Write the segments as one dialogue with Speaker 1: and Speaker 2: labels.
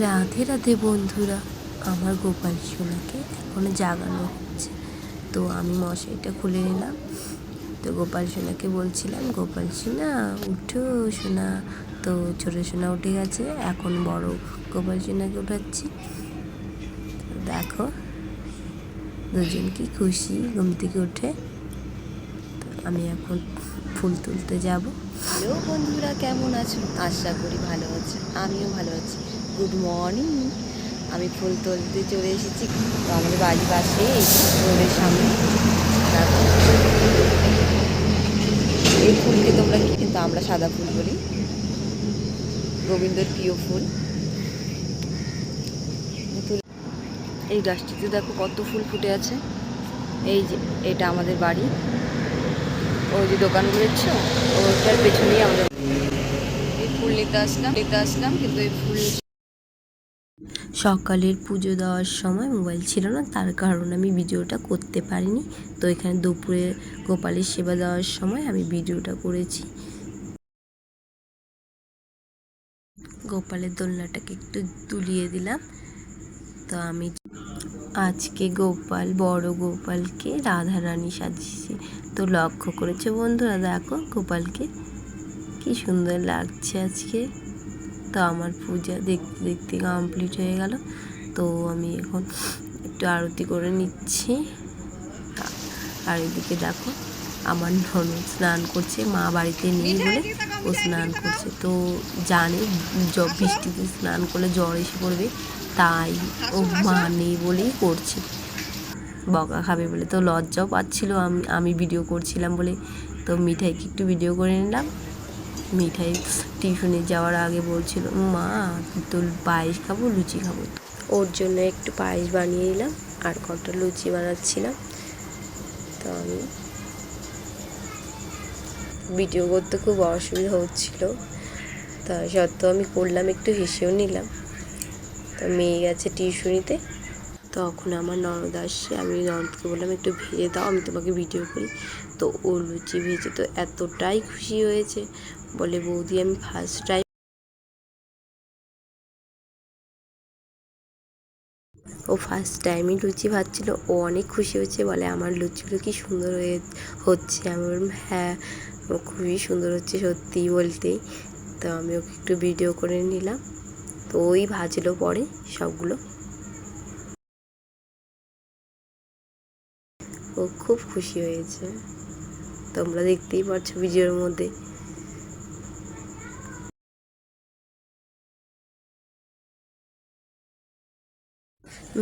Speaker 1: রাধে রাধে বন্ধুরা, আমার গোপাল সোনাকে এখনও জাগানো হচ্ছে। তো আমি মশারিটা খুলে নিলাম। তো গোপাল সোনাকে বলছিলাম, গোপাল সোনা, উঠো সোনা। তো ছোটো সোনা উঠে গেছে, এখন বড় গোপাল সোনাকে উঠাচ্ছি। দেখো, দুজন কি খুশি ঘুম থেকে উঠে। আমি এখন ফুল তুলতে যাব।
Speaker 2: হ্যালো বন্ধুরা, কেমন আছো? আশা করি ভালো আছো, আমিও ভালো আছি। গুড মর্নিং আমি ফুল তুলতে চলে এসেছি। তো আমাদের বাড়ির পাশে রোডের সামনে। এই ফুলকে তোমরা কিন্তু আমরা সাদা ফুল বলি। গোবিন্দর প্রিয় ফুল। এই গাছটিতে দেখো কত ফুল ফুটে আছে। এই যে, এটা আমাদের বাড়ি। ওই যে দোকান দেখছ? ওটার পেছনেই আমাদের এই ফুল নিতে আসলাম নিতে আসলাম, কিন্তু এই ফুল
Speaker 1: সকালের পুজো দেওয়ার সময় মোবাইল ছিল না, তার কারণে আমি ভিডিওটা করতে পারিনি। তো এখানে দুপুরে গোপালের সেবা দেওয়ার সময় আমি ভিডিওটা করেছি। গোপালের দোলনাটাকে একটু তুলিয়ে দিলাম। তো আমি আজকে গোপাল, বড় গোপালকে রাধা রানী সাজিয়েছি। তো লক্ষ্য করেছে বন্ধুরা, দেখো গোপালকে কি সুন্দর লাগছে আজকে। তো আমার পূজা দেখতে দেখতে কমপ্লিট হয়ে গেল। তো আমি এখন একটু আরতি করে নিচ্ছি। আর এদিকে দেখো, আমার ননদ স্নান করছে, মা বাড়িতে নেই বলে ও স্নান করছে। তো জানে বৃষ্টিতে স্নান করলে জ্বর এসে পড়বে, তাই ও মা নেই বলেই করছে। বকা খাবে বলে তো লজ্জাও পাচ্ছিল, আমি আমি ভিডিও করছিলাম বলে। তো মিঠাইকে একটু ভিডিও করে নিলাম। মিঠাই টিউশনে যাওয়ার আগে বলছিল, মা তো পায়েস খাব, লুচি খাব? ওর জন্য একটু পায়েস বানিয়ে নিলাম, আর কটা লুচি বানাচ্ছিলাম। তো আমি ভিডিও করতে খুব অসুবিধা হচ্ছিল। তা সত্ত্বেও আমি করলাম, একটু হেসেও নিলাম। তো মেয়ে গেছে টিউশনিতে। তখন আমার ননদ আসছে আমি ননদকে বললাম, একটু ভেজে দাও, আমি তোমাকে ভিডিও করি। তো ও লুচি ভেজে তো এতটাই খুশি হয়েছে। বলে, বৌদি, আমি ফার্স্ট টাইম ও ফার্স্ট টাইমই লুচি ভাজছিল। ও অনেক খুশি হয়েছে। বলে, আমার লুচিগুলো কি সুন্দর হয়ে হচ্ছে? আমি বললাম হ্যাঁ খুবই সুন্দর হচ্ছে সত্যি বলতেই তো আমি ওকে একটু ভিডিও করে নিলাম। তো ওই ভাজলো পরে সবগুলো। ও খুব খুশি হয়েছে। তোমরা দেখতেই পারছ ভিডিওর মধ্যে।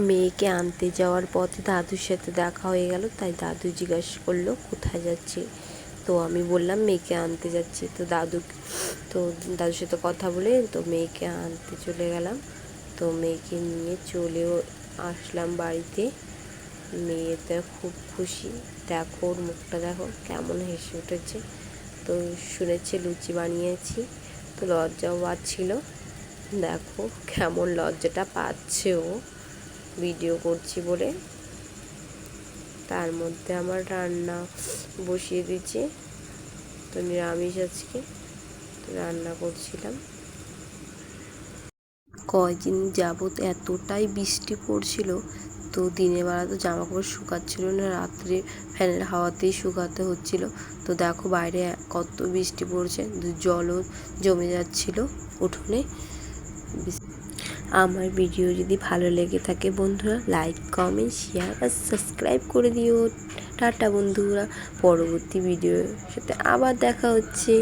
Speaker 1: মেয়েকে আনতে যাওয়ার পথে দাদুর সাথে দেখা হয়ে গেল, তাই দাদু জিজ্ঞাসা করল, কোথায় যাচ্ছে? তো আমি বললাম, মেয়েকে আনতে যাচ্ছি। তো দাদু, তো দাদুর সাথে কথা বলে তো মেয়েকে আনতে চলে গেলাম। তো মেয়েকে নিয়ে চলেও আসলাম বাড়িতে। মেয়ে তো খুব খুশি। দেখো ওর মুখটা দেখো কেমন হেসে উঠেছে। তো শুনেছে লুচি বানিয়েছি। তো লজ্জাও পাচ্ছিল। দেখো কেমন লজ্জাটা পাচ্ছে ও। ভিডিও করছি বলে। তার মধ্যে আমার রান্না বসিয়ে দিয়েছি। তো নিরামিষ আজকে। তো রান্না করছিলাম। কয়দিন যাবৎ এতটাই বৃষ্টি পড়ছিল তো দিনের বেলা তো জামা কাপড় শুকাচ্ছিল না, রাত্রে ফ্যানের হাওয়াতেই শুকাতে হচ্ছিল। তো দেখো বাইরে কত বৃষ্টি পড়ছে জলও জমে যাচ্ছিল উঠোনে। আমার ভিডিও যদি ভালো লেগে থাকে বন্ধুরা লাইক কমেন্ট শেয়ার আর সাবস্ক্রাইব করে দিও। টাটা বন্ধুরা, পরবর্তী ভিডিওর সাথে আবার দেখা হচ্ছে।